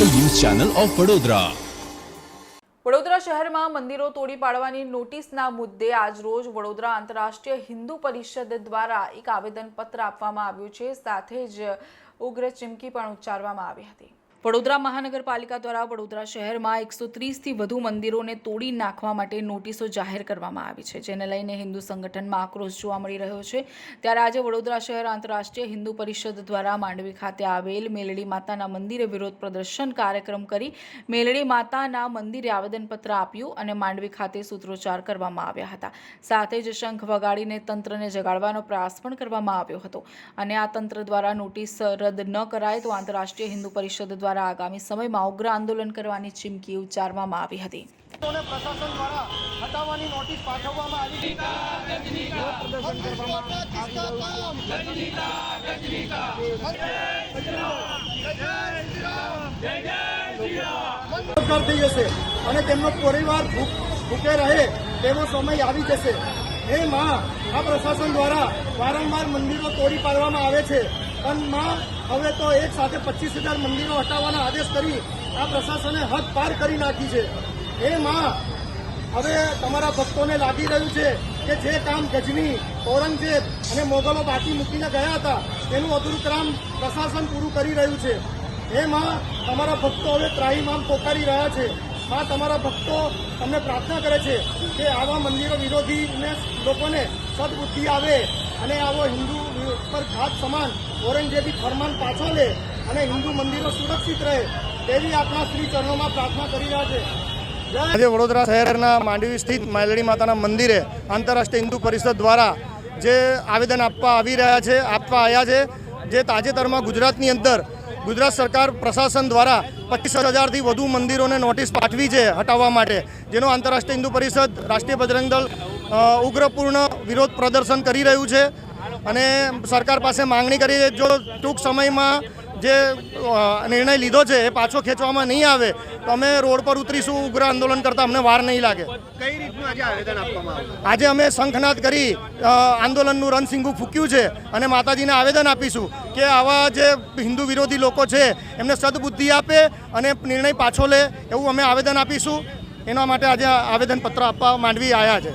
Channel of Vadodara. Vadodara શહેરમાં મંદિરો તોડી પાડવાની નોટિસના મુદ્દે આજરોજ વડોદરા આંતરરાષ્ટ્રીય હિન્દુ પરિષદ દ્વારા એક આવેદનપત્ર આપવામાં આવ્યું છે. સાથે જ ઉગ્ર ચીમકી પણ ઉચ્ચારવામાં આવી હતી. વડોદરા મહાનગરપાલિકા દ્વારા વડોદરા શહેરમાં એકસો ત્રીસથી વધુ મંદિરોને તોડી નાખવા માટે નોટિસો જાહેર કરવામાં આવી છે, જેને લઈને હિન્દુ સંગઠનમાં આક્રોશ જોવા મળી રહ્યો છે. ત્યારે આજે વડોદરા શહેર આંતરરાષ્ટ્રીય હિન્દુ પરિષદ દ્વારા માંડવી ખાતે આવેલ મેલડી માતાના મંદિરે વિરોધ પ્રદર્શન કાર્યક્રમ કરી મેલડી માતાના મંદિરે આવેદનપત્ર આપ્યું અને માંડવી ખાતે સૂત્રોચ્ચાર કરવામાં આવ્યા હતા. સાથે જ શંખ વગાડીને તંત્રને જગાડવાનો પ્રયાસ પણ કરવામાં આવ્યો હતો. અને આ તંત્ર દ્વારા નોટિસ રદ ન કરાય તો આંતરરાષ્ટ્રીય હિન્દુ પરિષદ દ્વારા આગામી સમયમાં ઉગ્ર આંદોલન કરવાની ચીમકી ઉચ્ચારવામાં આવી હતી. અને પ્રશાસન દ્વારા હટાવવાની નોટિસ પાઠવવામાં આવી પ્રદર્શન કરવામાં આવી રહ્યું છે જશે અને તેમનો પરિવાર ભૂખ ભૂખે રહે તેવો સમય આવી જશે. હે માં, આ પ્રશાસન દ્વારા વારંવાર મંદિરો તોડી પાડવામાં આવે છે. પણ માં, હવે તો એક સાથે પચીસ હજાર મંદિરો હટાવવાના આદેશ કરી આ પ્રશાસને હદ પાર કરી નાખી છે. હે માં, હવે તમારા ભક્તોને લાગી રહ્યું છે કે જે કામ ગજની, ઔરંગઝેબ અને મોગલો બાકી મૂકીને ગયા હતા, તેનું અધૂરું કામ પ્રશાસન પૂરું કરી રહ્યું છે. હે માં, તમારા ભક્તો હવે ત્રાહીમામ પોકારી રહ્યા છે. માં તમારા ભક્તો તમને પ્રાર્થના કરે છે કે આવા મંદિરો વિરોધીને લોકોને સદબુદ્ધિ આવે અને આવો હિન્દુ પર ઘાત સમાન ઓરંગઝેબી ફરમાન પાછો લે અને હિન્દુ મંદિરો સુરક્ષિત રહે તેવી આપણા શ્રી ચરણોમાં પ્રાર્થના કરી રહ્યા છે. આજે વડોદરા શહેરના માંડવી સ્થિત માલડી માતાના મંદિરે આંતરરાષ્ટ્રીય હિન્દુ પરિષદ દ્વારા જે આવેદન આપવા આવી રહ્યા છે, આપવા આવ્યા છે, જે તાજેતરમાં ગુજરાતની અંદર ગુજરાત સરકાર પ્રશાસન દ્વારા પચીસ હજારથી વધુ મંદિરોને નોટિસ પાઠવી છે હટાવવા માટે, જેનો આંતરરાષ્ટ્રીય હિન્દુ પરિષદ, રાષ્ટ્રીય બજરંગ દળ ઉગ્રપૂર્ણ વિરોધ પ્રદર્શન કરી રહ્યું છે. અને સરકાર પાસે માંગણી કરી જો ટૂંક સમયમાં જે નિર્ણય લીધો છે એ પાછો ખેંચવામાં નહીં આવે તો અમે રોડ પર ઉતરીશું ઉગ્ર આંદોલન કરતા અમને વાર નહીં લાગે. કઈ રીતનું આજે આવેદન આપવામાં આવ્યું? આજે અમે શંખનાદ કરી આંદોલનનું રણસિંગુ ફૂક્યું છે અને માતાજીને આવેદન આપીશું કે આવા જે હિન્દુ વિરોધી લોકો છે એમને સદબુદ્ધિ આપે અને નિર્ણય પાછો લે એવું અમે આવેદન આપીશું. એના માટે આજે આવેદનપત્ર આપવા માંડવી આવ્યા છે.